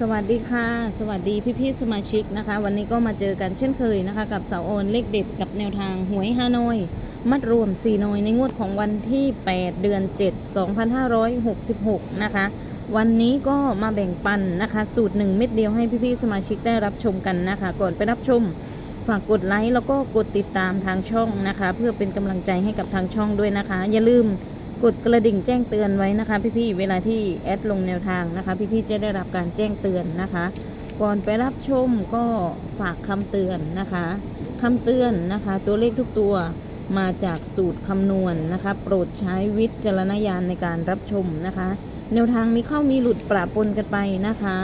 สวัสดีค่ะ สวัสดีพี่ๆสมาชิกนะคะ วันนี้ก็มาเจอกันเช่นเคยนะคะ กับเสาโอนเลขเด็ดกับแนวทางหวยฮานอยมัดรวม4หน่วยในงวดของวันที่ 8 เดือน 7 2566 นะคะ วันนี้ก็มาแบ่งปันนะคะ สูตร 1 เม็ดเดียวให้พี่ๆสมาชิกได้รับชมกันนะคะ ก่อนไปรับชม ฝากกดไลค์แล้วก็กดติดตามทางช่องนะคะ เพื่อเป็นกำลังใจให้กับทางช่องด้วยนะคะ อย่าลืม กดกระดิ่งแจ้งเตือนไว้นะคะ พี่ๆเวลาที่แอดลงแนวทางนะคะ พี่ๆจะได้รับการแจ้งเตือนนะคะ ก่อนไปรับชมก็ฝากคำเตือนนะคะคำเตือนนะคะ ตัวเลขทุกตัวมาจากสูตรคำนวณนะคะ โปรดใช้วิจารณญาณในการรับชมนะคะ แนวทางมีเข้ามีหลุดปราปนกันไปนะคะ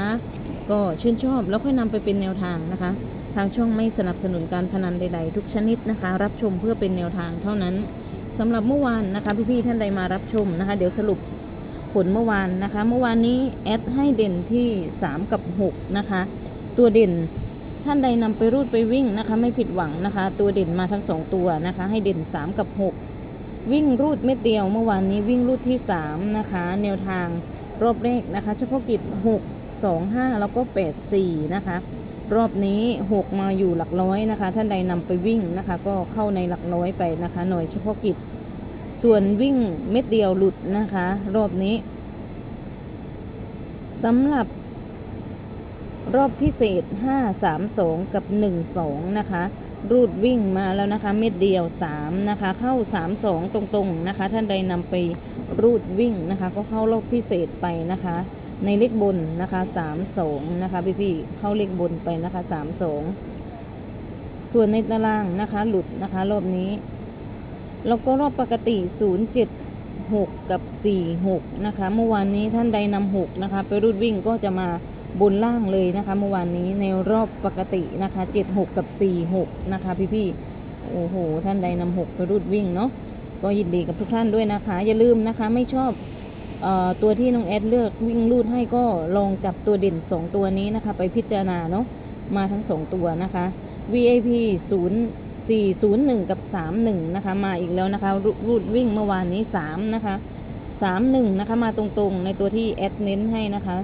ก็ชื่นชอบแล้วค่อยนำไปเป็นแนวทางนะคะ ทางช่องไม่สนับสนุนการพนันใด ๆ ทุกชนิดนะคะ รับชมเพื่อเป็นแนวทางเท่านั้น สำหรับเมื่อวานนะคะพี่ๆท่านใดมารับชมนะคะ เดี๋ยวสรุปผลเมื่อวานนะคะ เมื่อวานนี้แอดให้เด่นที่ 3 กับ 6 นะคะ ตัวเด่นท่านใดนำไปรูดไปวิ่งนะคะ ไม่ผิดหวังนะคะ ตัวเด่นมาทั้ง 2 ตัวนะคะ ให้เด่น 3 กับ 6 วิ่งรูดเม็ดเดียว เมื่อวานนี้วิ่งรูดที่ 3 นะคะ แนวทางรอบแรกนะคะ เฉพาะกิจ 6 2 5 แล้วก็ 8 4 นะคะ รอบนี้6มาอยู่หลักร้อยนะคะ ท่านใดนำไปวิ่งนะคะ ก็เข้าในหลักร้อยไปนะคะ หน่วยเฉพาะกิจ ส่วนวิ่งเม็ดเดียวหลุดนะคะ รอบนี้สำหรับรอบพิเศษ 5 3 2 กับ 1 2 นะคะ รูดวิ่งมาแล้วนะคะ เม็ดเดียว 3 นะคะ เข้า 3 2 ตรงๆนะคะ ท่านใดนำไปรูดวิ่งนะคะ ก็เข้ารอบพิเศษไปนะคะ ในเลขบนนะคะ3 2นะคะพี่ๆเข้าเลขบนไปนะคะ3 2ส่วนในตารางนะคะหลุดนะคะรอบนี้แล้วก็รอบปกติ 076 กับ 46 นะคะ เมื่อวานนี้ท่านใดนำ6นะคะ ไปรูดวิ่งก็จะมาบนล่างเลยนะคะ เมื่อวานนี้ในรอบปกตินะคะ 76 กับ 46 นะคะ พี่ๆ โอ้โห ท่านใดนำ6ไปรูดวิ่งเนาะ ก็ยินดีกับทุกท่านด้วยนะคะ อย่าลืมนะคะ ไม่ชอบ ตัวที่น้องแอดเลือกวิ่งรูดให้ก็ลองจับตัวเด่น 2 ตัวนี้นะคะ ไปพิจารณาเนาะมาทั้ง 2 ตัวนะคะ VIP 0 401 กับ 31 นะคะ มาอีกแล้วนะคะ รูดวิ่งเมื่อวานนี้ 3 นะคะ 31 นะคะ มาตรงๆ ในตัวที่แอดเน้นให้นะคะ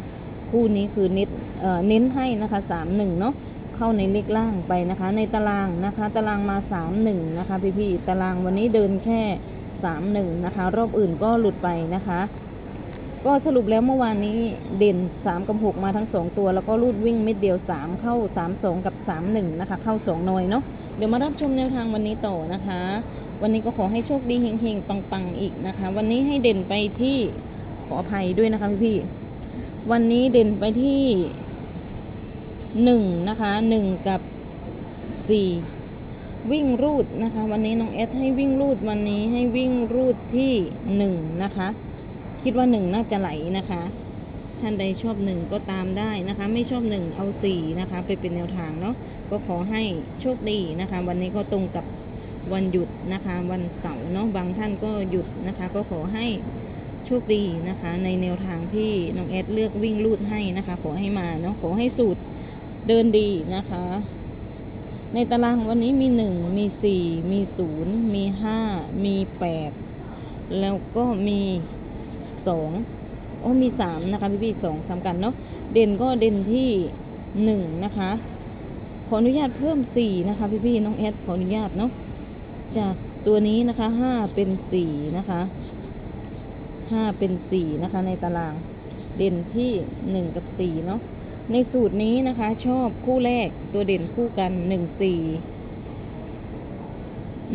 คู่นี้คือเน้นเอ่อเน้นให้นะคะ 31 เนาะเข้าในเลขล่างไปนะคะ ในตารางนะคะ ตารางมา 31 นะคะพี่ๆตารางวันนี้เดินแค่ 31 นะคะ รอบอื่นก็หลุดไปนะคะ ก็สรุปแล้วเมื่อวานนี้เด่น 3 กับ 6 มาทั้ง 2 ตัว แล้วก็รูดวิ่งเม็ดเดียว 3 เข้า 3 2 กับ 3 1 นะคะ เข้า 2 หน่อยเนาะเดี๋ยวมารับชมแนวทางวันนี้ต่อนะคะ วันนี้ก็ขอให้โชคดีเฮงๆ ปังๆ อีกนะคะ วันนี้ให้เด่นไปที่ขออภัยด้วยนะคะพี่ๆวันนี้เด่นไปที่ 1 นะคะ 1 กับ 4 วิ่งรูดนะคะ วันนี้น้องเอสให้วิ่งรูดวันนี้ให้วิ่งรูดที่ 1 นะคะ คิดว่า1น่าจะไหลนะคะ ท่านใดชอบ1ก็ตามได้นะคะ ไม่ชอบ1เอา4นะคะ ไปเป็นแนวทางเนาะก็ขอให้โชคดีนะคะ วันนี้ก็ตรงกับวันหยุดนะคะ วันเสาร์เนาะบางท่านก็หยุดนะคะ ก็ขอให้โชคดีนะคะ ในแนวทางที่น้องแอดเลือกวิ่งรูดให้นะคะ ขอให้มาเนาะขอให้สูตรเดินดีนะคะ ในตารางวันนี้มี 1 มี 4 มี 0 มี 5 มี 8 แล้วก็มี สองโอ้มีสามนะคะพี่พี่สองสำคัญเนาะเด่นก็เด่นที่หนึ่งนะคะ ขออนุญาตเพิ่มสี่นะคะพี่พี่น้องแอดขออนุญาตเนาะจากตัวนี้นะคะห้าเป็นสี่นะคะห้าเป็นสี่นะคะในตารางเด่นที่หนึ่งกับสี่เนาะในสูตรนี้นะคะชอบคู่แรกตัวเด่นคู่กันหนึ่งสี่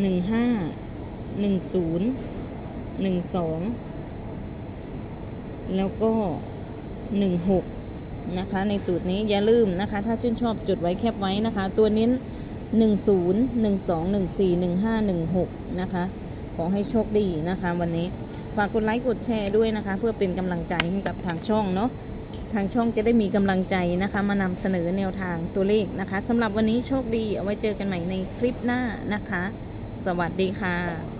หนึ่งห้าหนึ่งศูนย์หนึ่งสอง แล้วก็ 16 นะคะ ในสูตรนี้อย่าลืมนะคะ ถ้าชื่นชอบจดไว้แคปไว้นะคะ ตัวนี้10 12 14 15 16 นะคะ ขอให้โชคดีนะคะวันนี้ ฝากกดไลค์กดแชร์ด้วยนะคะ เพื่อเป็นกำลังใจให้กับทางช่องเนาะทางช่องจะได้มีกำลังใจนะคะ มานำเสนอแนวทางตัวเลขนะคะสำหรับวันนี้โชคดี เอาไว้เจอกันใหม่ในคลิปหน้านะคะ สวัสดีค่ะ